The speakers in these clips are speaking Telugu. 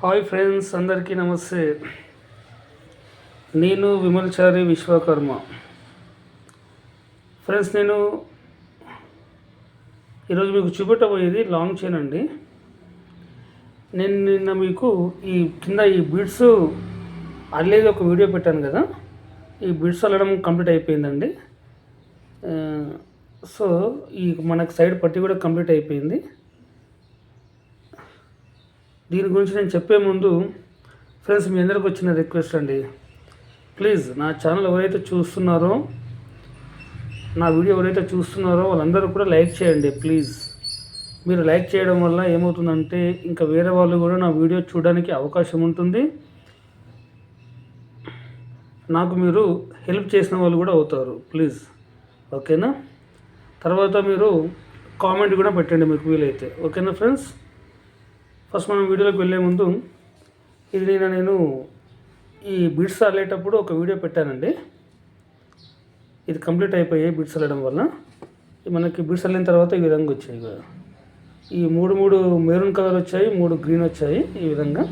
హాయ్ ఫ్రెండ్స్ అందరికీ నమస్తే. నేను విమల్చారి విశ్వకర్మ. ఫ్రెండ్స్ నేను ఈరోజు మీకు చూపెట్టబోయేది లాంగ్ చైన్ అండి. నేను నిన్న మీకు ఈ కింద ఈ బీడ్స్ అల్లేది ఒక వీడియో పెట్టాను కదా. ఈ బిడ్స్ అల్లడం కంప్లీట్ అయిపోయిందండి. సో ఈ మనకు సైడ్ పట్టి కూడా కంప్లీట్ అయిపోయింది. దీని గురించి నేను చెప్పే ముందు ఫ్రెండ్స్ మీ అందరికి వచ్చిన రిక్వెస్ట్ అండి. ప్లీజ్ నా ఛానల్ ఎవరైతే చూస్తున్నారో నా వీడియో ఎవరైతే చూస్తున్నారో వాళ్ళందరూ కూడా లైక్ చేయండి ప్లీజ్. మీరు లైక్ చేయడం వల్ల ఏమవుతుందంటే ఇంకా వేరే వాళ్ళు కూడా నా వీడియో చూడడానికి అవకాశం ఉంటుంది. నాకు మీరు హెల్ప్ చేసిన వాళ్ళు కూడా అవుతారు ప్లీజ్. ఓకేనా? తర్వాత మీరు కామెంట్ కూడా పెట్టండి మీకు వీలైతే. ఓకేనా ఫ్రెండ్స్? ఫస్ట్ మనం వీడియోలోకి వెళ్ళే ముందు ఇది నేను నేను ఈ బిడ్స్ అల్లేటప్పుడు ఒక వీడియో పెట్టానండి. ఇది కంప్లీట్ అయిపోయాయి బిడ్స్ అల్లడం వల్ల మనకి బిడ్స్ అల్లిన తర్వాత ఈ విధంగా వచ్చాయి ఇక. ఈ మూడు మూడు మెరూన్ కలర్ వచ్చాయి మూడు గ్రీన్ వచ్చాయి ఈ విధంగా.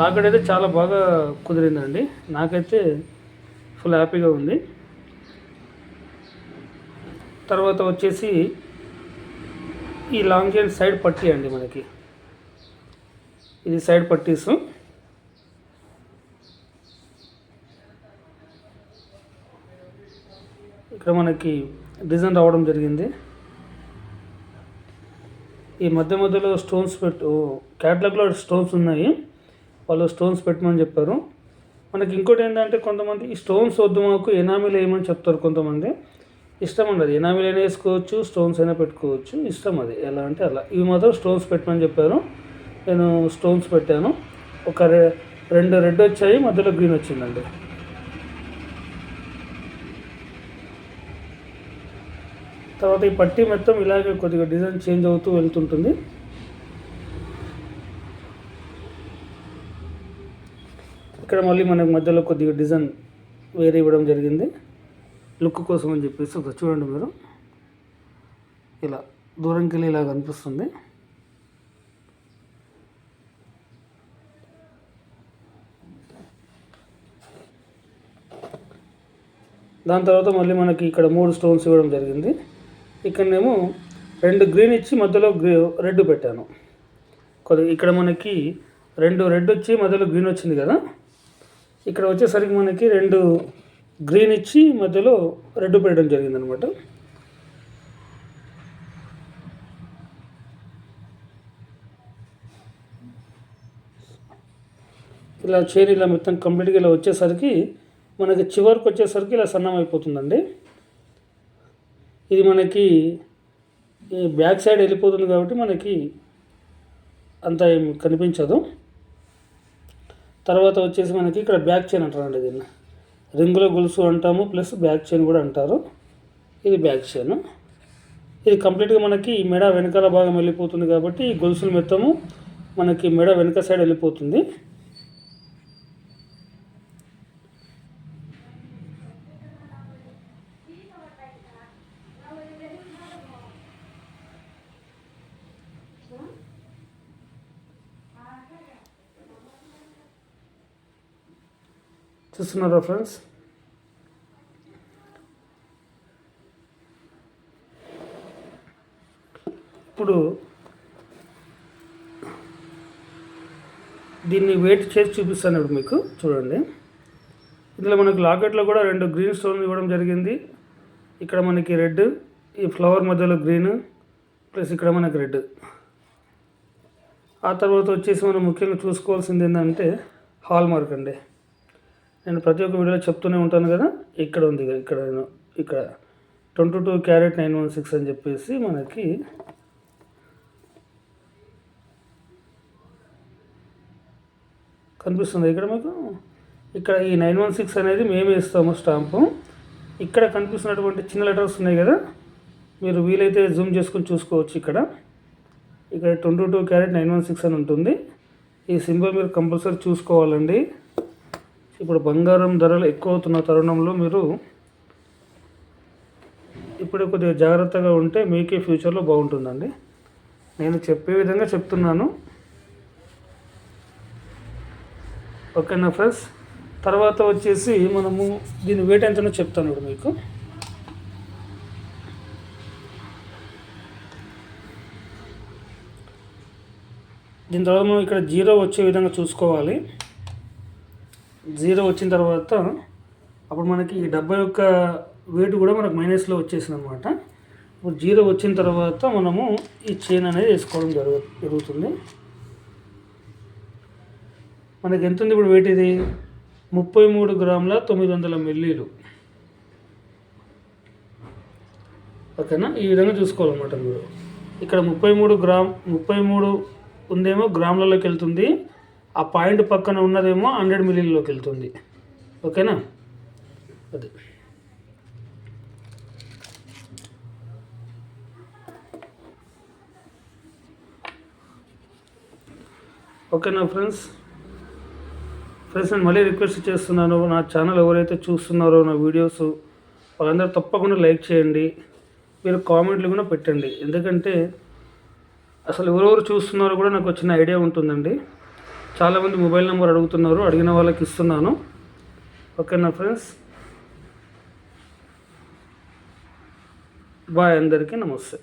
లాకెట్ అయితే చాలా బాగా కుదిరిందండి. నాకైతే ఫుల్ హ్యాపీగా ఉంది. తర్వాత వచ్చేసి ఈ లాంగ్ చైన్ సైడ్ పట్టీ అండి మనకి. ఇది సైడ్ పట్టీస్. ఇక్కడ మనకి డిజైన్ రావడం జరిగింది. ఈ మధ్య మధ్యలో స్టోన్స్ పెట్టు క్యాట్లాగ్లో స్టోన్స్ ఉన్నాయి. వాళ్ళు స్టోన్స్ పెట్టమని చెప్పారు. మనకి ఇంకోటి ఏంటంటే కొంతమంది ఈ స్టోన్స్ వద్దు మాకు ఎనామిల్ వేయమని చెప్తారు కొంతమంది. ఇష్టం అండి అది ఎనామిల్ వేసుకోవచ్చు స్టోన్స్ అయినా పెట్టుకోవచ్చు ఇష్టం అది. ఎలా అంటే అలా. ఇవి మాత్రం స్టోన్స్ పెట్టమని చెప్పారు నేను స్టోన్స్ పెట్టాను. ఒక రె రెండు రెడ్ వచ్చాయి మధ్యలో గ్రీన్ వచ్చిందండి. తర్వాత ఈ పట్టీ మొత్తం ఇలాగే కొద్దిగా డిజైన్ చేంజ్ అవుతూ వెళ్తుంటుంది. ఇక్కడ మళ్ళీ మనకి మధ్యలో కొద్దిగా డిజైన్ వేరే ఇవ్వడం జరిగింది. లుక్ కోసం అని చెప్పేసి ఒకసారి చూడండి మీరు. ఇలా దూరంకి వెళ్ళి ఇలా కనిపిస్తుంది. దాని తర్వాత మళ్ళీ మనకి ఇక్కడ మూడు స్టోన్స్ ఇవ్వడం జరిగింది. ఇక్కడనేమో రెండు గ్రీన్ ఇచ్చి మధ్యలో గ్రీ రెడ్ పెట్టాను. కొద్దిగా ఇక్కడ మనకి రెండు రెడ్ వచ్చి మధ్యలో గ్రీన్ వచ్చింది కదా? ఇక్కడ వచ్చేసరికి మనకి రెండు గ్రీన్ ఇచ్చి మధ్యలో రెడ్ పెట్టడం జరిగిందనమాట. ఇలా చైన్ ఇలా మొత్తం కంప్లీట్గా ఇలా వచ్చేసరికి మనకి చివరికి వచ్చేసరికి ఇలా సన్నం అయిపోతుందండి. ఇది మనకి బ్యాక్ సైడ్ వెళ్ళిపోతుంది కాబట్టి మనకి అంత ఏం కనిపించదు. తర్వాత వచ్చేసి మనకి ఇక్కడ బ్యాక్ చైన్ అంటారండి దీన్ని. రింగుల గొలుసు అంటాము ప్లస్ బ్యాక్ చైన్ కూడా అంటారు. ఇది బ్యాక్ చైన్. ఇది కంప్లీట్గా మనకి ఈ మెడ వెనకాల భాగం వెళ్ళిపోతుంది కాబట్టి ఈ గొలుసులు మొత్తము మనకి మెడ వెనక సైడ్ వెళ్ళిపోతుంది. చూస్తున్నారా ఫ్రెండ్స్? ఇప్పుడు దీన్ని వెయిట్ చేసి చూపిస్తాను ఇప్పుడు మీకు చూడండి. ఇందులో మనకి లాకెట్లో కూడా రెండు గ్రీన్ స్టోన్ ఇవ్వడం జరిగింది. ఇక్కడ మనకి రెడ్ ఈ ఫ్లవర్ మధ్యలో గ్రీన్ ప్లస్ ఇక్కడ మనకి రెడ్. ఆ తర్వాత వచ్చేసి మనం ముఖ్యంగా చూసుకోవాల్సింది ఏంటంటే హాల్ మార్క్ అండి. నేను ప్రతి ఒక్క వీడియోలో చెప్తూనే ఉంటాను కదా. ఇక్కడ ఉంది ఇక్కడ నేను- ఇక్కడ. Twenty two carat nine one six అని చెప్పేసి మనకి కనిపిస్తుంది. ఇక్కడ మీకు ఇక్కడ ఈ నైన్ వన్ సిక్స్ అనేది మేమే ఇస్తాము స్టాంపు. ఇక్కడ కనిపిస్తున్నటువంటి చిన్న లెటర్స్ ఉన్నాయి కదా. మీరు వీలైతే జూమ్ చేసుకొని చూసుకోవచ్చు ఇక్కడ. ఇక్కడ twenty two carat nine one six అని ఉంటుంది. ఈ సింబల్ మీరు కంపల్సరీ చూసుకోవాలండి. ఇప్పుడు బంగారం ధరలు ఎక్కువ అవుతున్న తరుణంలో మీరు ఇప్పుడు కొద్దిగా జాగ్రత్తగా ఉంటే మీకే ఫ్యూచర్లో బాగుంటుందండి. నేను చెప్పే విధంగా చెప్తున్నాను. ఓకేనా ఫ్రెండ్స్? తర్వాత వచ్చేసి మనము దీని వెయిట్ ఎంతనో చెప్తాను ఇప్పుడు మీకు. దీని తర్వాత మనం ఇక్కడ జీరో వచ్చే విధంగా చూసుకోవాలి. జీరో వచ్చిన తర్వాత అప్పుడు మనకి ఈ డెబ్బై యొక్క వెయిట్ కూడా మనకు మైనస్లో వచ్చేసింది అనమాట ఇప్పుడు జీరో వచ్చిన తర్వాత మనము ఈ చైన్ అనేది వేసుకోవడం జరుగు జరుగుతుంది. మనకి ఎంత ఉంది ఇప్పుడు వెయిట్ ఇది? ముప్పై మూడు గ్రాముల తొమ్మిది వందల మిల్లీలు. ఓకేనా? ఈ విధంగా చూసుకోవాలన్నమాట మీరు. ఇక్కడ ముప్పై మూడు గ్రామ్ ముప్పై మూడు ఉందేమో గ్రాములలోకి వెళ్తుంది. ఆ పాయింట్ పక్కన ఉన్నదేమో హండ్రెడ్ మిలియన్లోకి వెళ్తుంది. ఓకేనా? అది. ఓకేనా ఫ్రెండ్స్? ఫ్రెండ్స్ నేను మళ్ళీ రిక్వెస్ట్ చేస్తున్నాను నా ఛానల్ ఎవరైతే చూస్తున్నారో నా వీడియోస్ వాళ్ళందరూ తప్పకుండా లైక్ చేయండి. మీరు కామెంట్లు కూడా పెట్టండి. ఎందుకంటే అసలు ఎవరెవరు చూస్తున్నారో కూడా నాకు వచ్చిన ఐడియా ఉంటుందండి. చాలామంది మొబైల్ నెంబర్ అడుగుతున్నారు అడిగిన వాళ్ళకి ఇస్తున్నాను. ఓకేనా ఫ్రెండ్స్? బాయ్ అందరికీ నమస్తే.